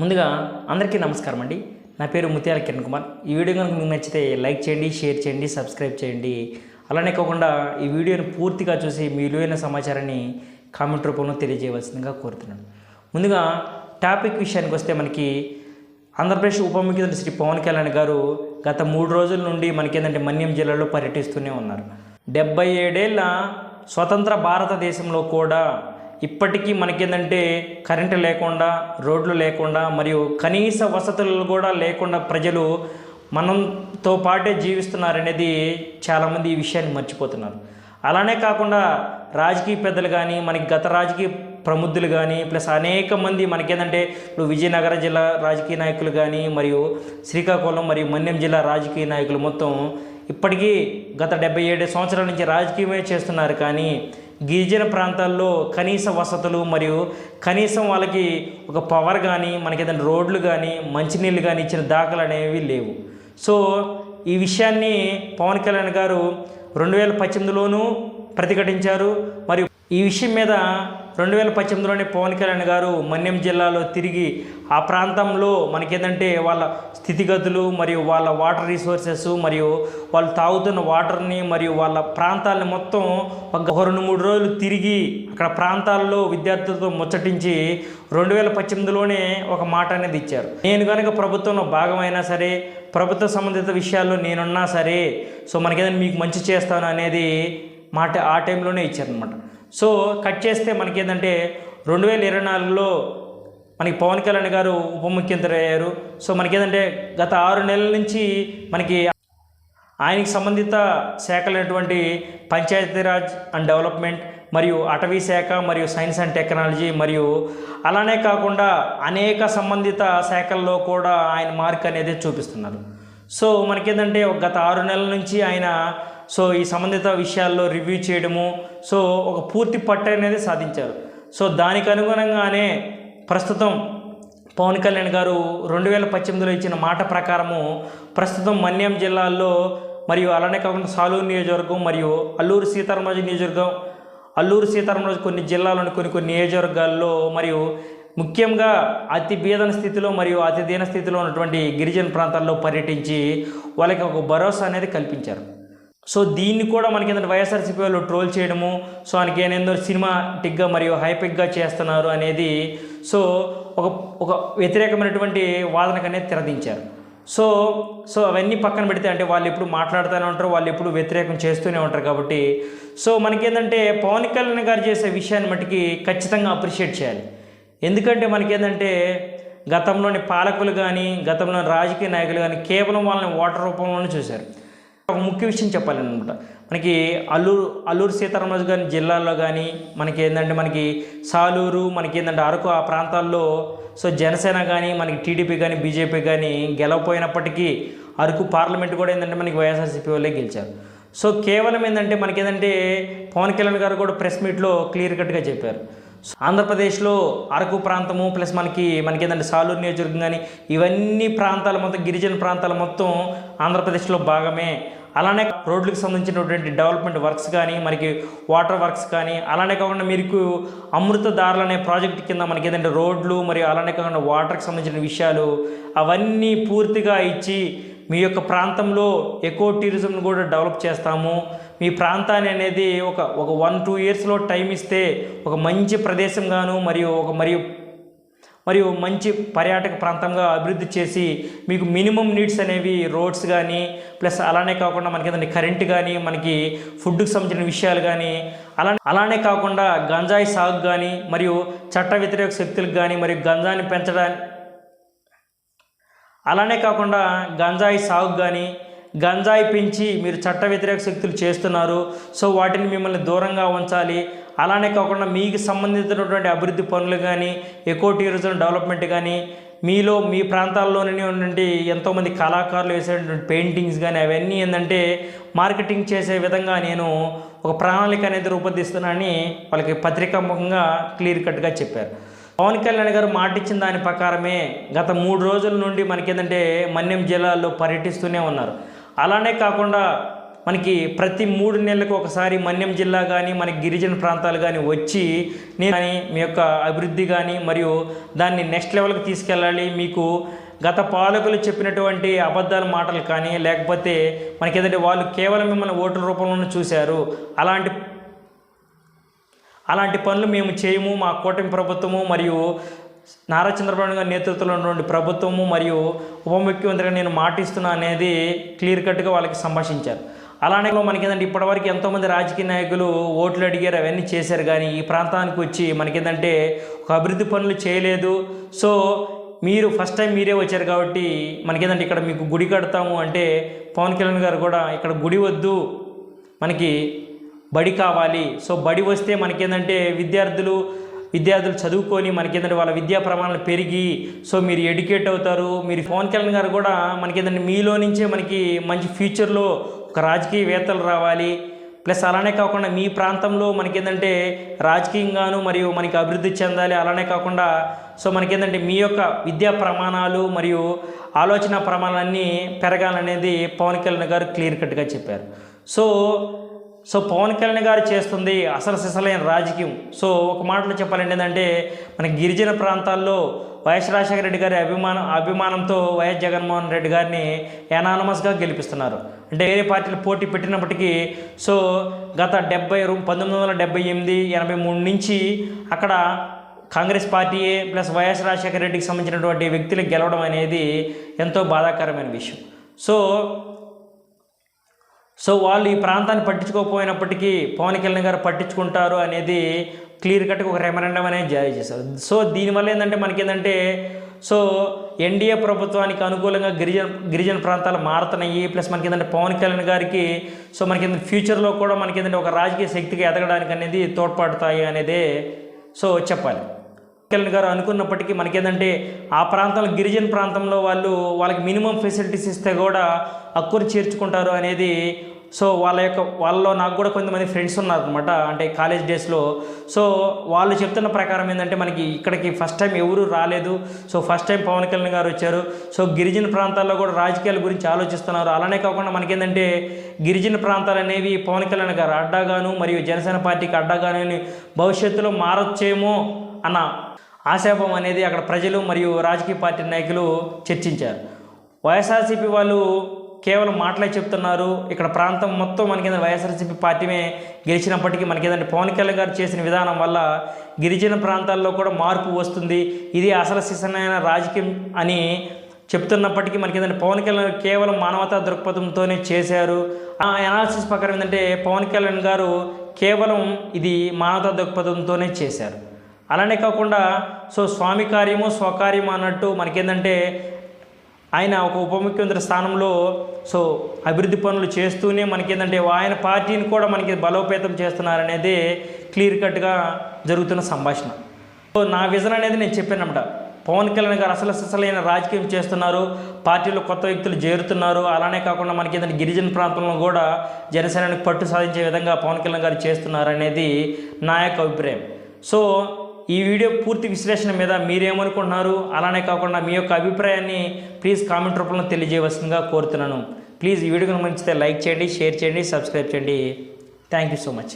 ముందుగా అందరికీ నమస్కారం అండి. నా పేరు ముత్యాల కిరణ్ కుమార్. ఈ వీడియో కనుక మీకు నచ్చితే లైక్ చేయండి షేర్ చేయండి సబ్స్క్రైబ్ చేయండి. అలానే కాకుండా ఈ వీడియోని పూర్తిగా చూసి మీ విలువైన సమాచారాన్ని కామెంట్ రూపంలో తెలియజేయవలసిందిగా కోరుతున్నాను. ముందుగా టాపిక్ విషయానికి వస్తే మనకి ఆంధ్రప్రదేశ్ ఉప ముఖ్యమంత్రి శ్రీ పవన్ కళ్యాణ్ గారు గత మూడు రోజుల నుండి మనకేంటంటే మన్యం జిల్లాలో పర్యటిస్తూనే ఉన్నారు. డెబ్బై ఏడేళ్ళ స్వతంత్ర భారతదేశంలో కూడా ఇప్పటికీ మనకేందంటే కరెంటు లేకుండా రోడ్లు లేకుండా మరియు కనీస వసతులు కూడా లేకుండా ప్రజలు మనంతో పాటే జీవిస్తున్నారనేది చాలామంది ఈ విషయాన్ని మర్చిపోతున్నారు. అలానే కాకుండా రాజకీయ పెద్దలు కానీ మనకి గత రాజకీయ ప్రముద్ధులు కానీ ప్లస్ అనేక మంది మనకేంటంటే ఇప్పుడు విజయనగరం జిల్లా రాజకీయ నాయకులు కానీ మరియు శ్రీకాకుళం మరియు మన్యం జిల్లా రాజకీయ నాయకులు మొత్తం ఇప్పటికీ గత డెబ్బై ఏడు సంవత్సరాల నుంచి రాజకీయమే చేస్తున్నారు. కానీ గిరిజన ప్రాంతాల్లో కనీస వసతులు మరియు కనీసం వాళ్ళకి ఒక పవర్ కానీ మనకి ఏదైనా రోడ్లు కానీ మంచినీళ్ళు కానీ ఇచ్చిన దాఖలు అనేవి లేవు. సో ఈ విషయాన్ని పవన్ కళ్యాణ్ గారు రెండు వేల పద్దెనిమిదిలోనూ ప్రతిఘటించారు. మరియు ఈ విషయం మీద రెండు వేల పద్దెనిమిదిలోనే పవన్ కళ్యాణ్ గారు మన్యం జిల్లాలో తిరిగి ఆ ప్రాంతంలో మనకేంటంటే వాళ్ళ స్థితిగతులు మరియు వాళ్ళ వాటర్ రిసోర్సెస్ మరియు వాళ్ళు తాగుతున్న వాటర్ని మరియు వాళ్ళ ప్రాంతాలని మొత్తం ఒక రెండు మూడు రోజులు తిరిగి అక్కడ ప్రాంతాల్లో విద్యార్థులతో ముచ్చటించి రెండు వేల పద్దెనిమిదిలోనే ఒక మాట అనేది ఇచ్చారు. నేను కనుక ప్రభుత్వంలో భాగమైనా సరే ప్రభుత్వ సంబంధిత విషయాల్లో నేనున్నా సరే సో మనకేదైనా మీకు మంచి చేస్తాను అనేది మాట ఆ టైంలోనే ఇచ్చారనమాట సో కట్ చేస్తే మనకేంటంటే రెండు వేల ఇరవై నాలుగులో మనకి పవన్ కళ్యాణ్ గారు ఉప ముఖ్యమంత్రి అయ్యారు. సో మనకేంటంటే గత ఆరు నెలల నుంచి మనకి ఆయనకి సంబంధిత శాఖలైనటువంటి పంచాయతీరాజ్ అండ్ డెవలప్మెంట్ మరియు అటవీ శాఖ మరియు సైన్స్ అండ్ టెక్నాలజీ మరియు అలానే కాకుండా అనేక సంబంధిత శాఖల్లో కూడా ఆయన మార్క్ అనేది చూపిస్తున్నారు. సో మనకేంటంటే గత ఆరు నెలల నుంచి ఆయన సో ఈ సంబంధిత విషయాల్లో రివ్యూ చేయడము సో ఒక పూర్తి పట్టు అనేది సాధించారు. సో దానికి అనుగుణంగానే ప్రస్తుతం పవన్ కళ్యాణ్ గారు రెండు వేల పద్దెనిమిదిలో ఇచ్చిన మాట ప్రకారము ప్రస్తుతం మన్యం జిల్లాల్లో మరియు అలానే కాకుండా సాలూరు నియోజకవర్గం మరియు అల్లూరు సీతారామరాజు నియోజకవర్గం అల్లూరు సీతారామరాజు కొన్ని జిల్లాలోని కొన్ని కొన్ని నియోజకవర్గాల్లో మరియు ముఖ్యంగా అతి బీదన స్థితిలో మరియు అతి దీన స్థితిలో ఉన్నటువంటి గిరిజన ప్రాంతాల్లో పర్యటించి వాళ్ళకి ఒక భరోసా అనేది కల్పించారు. సో దీన్ని కూడా మనకి ఏంటంటే వైఎస్ఆర్సీపీ వాళ్ళు ట్రోల్ చేయడము సో ఆయనకి ఏందో సినిమాటిక్గా మరియు హైపిక్గా చేస్తున్నారు అనేది సో ఒక ఒక వ్యతిరేకమైనటువంటి వాదనకనేది తెరదించారు. సో సో అవన్నీ పక్కన పెడితే అంటే వాళ్ళు ఎప్పుడు మాట్లాడుతూనే ఉంటారు వాళ్ళు ఎప్పుడు వ్యతిరేకం చేస్తూనే ఉంటారు కాబట్టి సో మనకేంటంటే పవన్ కళ్యాణ్ గారు చేసే విషయాన్ని మట్టుకి ఖచ్చితంగా అప్రిషియేట్ చేయాలి. ఎందుకంటే మనకేంటంటే గతంలోని పాలకులు కానీ గతంలోని రాజకీయ నాయకులు కానీ కేవలం వాళ్ళని ఓటర్ రూపంలోనే చూశారు. ఒక ముఖ్య విషయం చెప్పాలన్నమాట మనకి అల్లూరు అల్లూరు సీతారామరాజు గారి జిల్లాలో కానీ మనకి ఏంటంటే మనకి సాలూరు మనకి ఏంటంటే అరకు ఆ ప్రాంతాల్లో సో జనసేన కానీ మనకి టీడీపీ కానీ బీజేపీ కానీ గెలవపోయినప్పటికీ అరకు పార్లమెంట్ కూడా ఏంటంటే మనకి వైఎస్ఆర్సీపీ వాళ్ళే గెలిచారు. సో కేవలం ఏంటంటే మనకి ఏంటంటే పవన్ కళ్యాణ్ గారు కూడా ప్రెస్ మీట్లో క్లియర్ కట్గా చెప్పారు. ఆంధ్రప్రదేశ్లో అరకు ప్రాంతము ప్లస్ మనకి మనకి ఏంటంటే సాలూరు నియోజకవర్గం కానీ ఇవన్నీ ప్రాంతాలు మొత్తం గిరిజన ప్రాంతాలు మొత్తం ఆంధ్రప్రదేశ్లో భాగమే. అలానే రోడ్లకు సంబంధించినటువంటి డెవలప్మెంట్ వర్క్స్ కానీ మనకి వాటర్ వర్క్స్ కానీ అలానే కాకుండా మీకు అమృతదారులు అనే ప్రాజెక్ట్ కింద మనకి ఏదంటే రోడ్లు మరియు అలానే కాకుండా వాటర్కి సంబంధించిన విషయాలు అవన్నీ పూర్తిగా ఇచ్చి మీ యొక్క ప్రాంతంలో ఎకో టూరిజంను కూడా డెవలప్ చేస్తాము. మీ ప్రాంతాన్ని అనేది ఒక ఒక వన్ టూ ఇయర్స్లో టైం ఇస్తే ఒక మంచి ప్రదేశంగాను మరియు ఒక మరియు మరియు మంచి పర్యాటక ప్రాంతంగా అభివృద్ధి చేసి మీకు మినిమం నీడ్స్ అనేవి రోడ్స్ కానీ ప్లస్ అలానే కాకుండా మనకి ఏదంటే కరెంట్ కానీ మనకి ఫుడ్కి సంబంధించిన విషయాలు కానీ అలా అలానే కాకుండా గంజాయి సాగు కానీ మరియు చట్ట వ్యతిరేక శక్తులకు కానీ మరియు గంజాయిని పెంచడానికి అలానే కాకుండా గంజాయి సాగు కానీ గంజాయి పెంచి మీరు చట్ట వ్యతిరేక శక్తులు చేస్తున్నారు. సో వాటిని మిమ్మల్ని దూరంగా ఉంచాలి. అలానే కాకుండా మీకు సంబంధించినటువంటి అభివృద్ధి పనులు కానీ ఎకో టూరిజం డెవలప్మెంట్ కానీ మీలో మీ ప్రాంతాల్లోనే ఉన్నటువంటి ఎంతోమంది కళాకారులు వేసేటువంటి పెయింటింగ్స్ కానీ అవన్నీ ఏంటంటే మార్కెటింగ్ చేసే విధంగా నేను ఒక ప్రణాళిక అనేది రూపొందిస్తున్నానని వాళ్ళకి పత్రికాముఖంగా క్లియర్ కట్గా చెప్పారు. పవన్ కళ్యాణ్ గారు మాటిచ్చిన దాని ప్రకారమే గత మూడు రోజుల నుండి మనకేంటంటే మన్యం జిల్లాలో పర్యటిస్తూనే ఉన్నారు. అలానే కాకుండా మనకి ప్రతి మూడు నెలలకు ఒకసారి మన్యం జిల్లా కానీ మనకి గిరిజన ప్రాంతాలు కానీ వచ్చి నేను మీ యొక్క అభివృద్ధి కానీ మరియు దాన్ని నెక్స్ట్ లెవెల్కి తీసుకెళ్ళాలి. మీకు గత పాలకులు చెప్పినటువంటి అబద్ధాల మాటలు కానీ లేకపోతే మనకి ఏదంటే వాళ్ళు కేవలం మిమ్మల్ని ఓటు రూపంలోనే చూశారు. అలాంటి అలాంటి పనులు మేము చేయము. మా కూటమి ప్రభుత్వము మరియు నారా చంద్రబాబు గారి నేతృత్వంలో ఉన్నటువంటి ప్రభుత్వము మరియు ఉప ముఖ్యమంత్రిగా నేను మాటిస్తున్నా అనేది క్లియర్ కట్గా వాళ్ళకి సంభాషించారు. అలానే మనకి ఏంటంటే ఇప్పటివరకు ఎంతోమంది రాజకీయ నాయకులు ఓట్లు అడిగారు అవన్నీ చేశారు. కానీ ఈ ప్రాంతానికి వచ్చి మనకేంటంటే ఒక అభివృద్ధి పనులు చేయలేదు. సో మీరు ఫస్ట్ టైం మీరే వచ్చారు కాబట్టి మనకేంటంటే ఇక్కడ మీకు గుడి కడతాము అంటే పవన్ కళ్యాణ్ గారు కూడా ఇక్కడ గుడి వద్దు మనకి బడి కావాలి. సో బడి వస్తే మనకేంటంటే విద్యార్థులు విద్యార్థులు చదువుకొని మనకేంటంటే వాళ్ళ విద్యా ప్రమాణాలు పెరిగి సో మీరు ఎడ్యుకేట్ అవుతారు. మీరు పవన్ కళ్యాణ్ గారు కూడా మనకేంటంటే మీలో నుంచే మనకి మంచి ఫ్యూచర్లో ఒక రాజకీయవేత్తలు రావాలి. ప్లస్ అలానే కాకుండా మీ ప్రాంతంలో మనకేంటంటే రాజకీయంగాను మరియు మనకి అభివృద్ధి చెందాలి అలానే కాకుండా సో మనకేంటంటే మీ యొక్క విద్యా ప్రమాణాలు మరియు ఆలోచన ప్రమాణాలన్నీ పెరగాలనేది పవన్ కళ్యాణ్ గారు క్లియర్ కట్గా చెప్పారు. సో సో పవన్ కళ్యాణ్ గారు చేస్తుంది అసలు సిసలైన రాజకీయం. సో ఒక మాటలో చెప్పాలంటే ఏంటంటే మన గిరిజన ప్రాంతాల్లో వైఎస్ రాజశేఖర రెడ్డి గారి అభిమానం అభిమానంతో వైఎస్ జగన్మోహన్ రెడ్డి గారిని ఎనానమస్గా గెలిపిస్తున్నారు. అంటే వేరే పార్టీలు పోటీ పెట్టినప్పటికీ సో గత డెబ్బై పంతొమ్మిది వందల డెబ్బై ఎనిమిది ఎనభై మూడు నుంచి అక్కడ కాంగ్రెస్ పార్టీయే ప్లస్ వైఎస్ రాజశేఖర రెడ్డికి సంబంధించినటువంటి వ్యక్తులు గెలవడం అనేది ఎంతో బాధాకరమైన విషయం. సో సో వాళ్ళు ఈ ప్రాంతాన్ని పట్టించుకోకపోయినప్పటికీ పవన్ కళ్యాణ్ గారు పట్టించుకుంటారు అనేది క్లియర్ కట్గా ఒక రెమరెండం అనేది జారీ చేశారు. సో దీనివల్ల ఏంటంటే మనకి ఏంటంటే సో ఎన్డీఏ ప్రభుత్వానికి అనుకూలంగా గిరిజన గిరిజన ప్రాంతాలు మారుతున్నాయి. ప్లస్ మనకి ఏంటంటే పవన్ కళ్యాణ్ గారికి సో మనకి ఏంటంటే ఫ్యూచర్లో కూడా మనకి ఏంటంటే ఒక రాజకీయ శక్తికి ఎదగడానికి అనేది తోడ్పడతాయి అనేది సో చెప్పాలి. కళ్యాణ్ గారు అనుకున్నప్పటికీ మనకేంటంటే ఆ ప్రాంతంలో గిరిజన ప్రాంతంలో వాళ్ళు వాళ్ళకి మినిమం ఫెసిలిటీస్ ఇస్తే కూడా అక్కురు చేర్చుకుంటారు అనేది సో వాళ్ళ యొక్క వాళ్ళలో నాకు కూడా కొంతమంది ఫ్రెండ్స్ ఉన్నారు అనమాట అంటే కాలేజ్ డేస్లో. సో వాళ్ళు చెప్తున్న ప్రకారం ఏంటంటే మనకి ఇక్కడికి ఫస్ట్ టైం ఎవరు రాలేదు. So first time Pawan Kalyan గారు వచ్చారు. సో గిరిజన ప్రాంతాల్లో కూడా రాజకీయాల గురించి ఆలోచిస్తున్నారు. అలానే కాకుండా మనకేంటంటే గిరిజన ప్రాంతాలు అనేవి పవన్ కళ్యాణ్ గారు అడ్డాగాను మరియు జనసేన పార్టీకి అడ్డాగాను అని భవిష్యత్తులో మారొచ్చేమో అన్న ఆశాభం అనేది అక్కడ ప్రజలు మరియు రాజకీయ పార్టీ నాయకులు చర్చించారు. వైఎస్ఆర్సీపీ వాళ్ళు కేవలం మాటలే చెప్తున్నారు. ఇక్కడ ప్రాంతం మొత్తం మనకి వైఎస్ఆర్సీపీ పార్టీమే గెలిచినప్పటికీ మనకి ఏదంటే పవన్ కళ్యాణ్ గారు చేసిన విధానం వల్ల గిరిజన ప్రాంతాల్లో కూడా మార్పు వస్తుంది. ఇది అసలు శిశనైన రాజకీయం అని చెప్తున్నప్పటికీ మనకి ఏంటంటే పవన్ కళ్యాణ్ కేవలం మానవతా దృక్పథంతోనే చేశారు. ఆ అనాలిసిస్ ప్రకారం ఏంటంటే పవన్ కళ్యాణ్ గారు కేవలం ఇది మానవతా దృక్పథంతోనే చేశారు. అలానే కాకుండా సో స్వామి కార్యము స్వకార్యము అన్నట్టు మనకేంటంటే ఆయన ఒక ఉప ముఖ్యమంత్రి స్థానంలో సో అభివృద్ధి పనులు చేస్తూనే మనకేంటంటే ఆయన పార్టీని కూడా మనకి బలోపేతం చేస్తున్నారనేది క్లియర్ కట్గా జరుగుతున్న సంభాషణ. సో నా విజన్ అనేది నేను చెప్పానమాట పవన్ కళ్యాణ్ గారు అసలు అసలైన రాజకీయం చేస్తున్నారు పార్టీలో కొత్త వ్యక్తులు చేరుతున్నారు అలానే కాకుండా మనకి ఏదైనా గిరిజన ప్రాంతంలో కూడా జనసేనకు పట్టు సాధించే విధంగా పవన్ కళ్యాణ్ గారు చేస్తున్నారు అనేది నా యొక్క అభిప్రాయం. సో ఈ వీడియో పూర్తి విశ్లేషణ మీద మీరేమనుకుంటున్నారు? అలానే కాకుండా మీ యొక్క అభిప్రాయాన్ని ప్లీజ్ కామెంట్ రూపంలో తెలియజేయవలసిందిగా కోరుతున్నాను. ప్లీజ్ ఈ వీడియో కనుక లైక్ చేయండి షేర్ చేయండి సబ్స్క్రైబ్ చేయండి. Thank you so much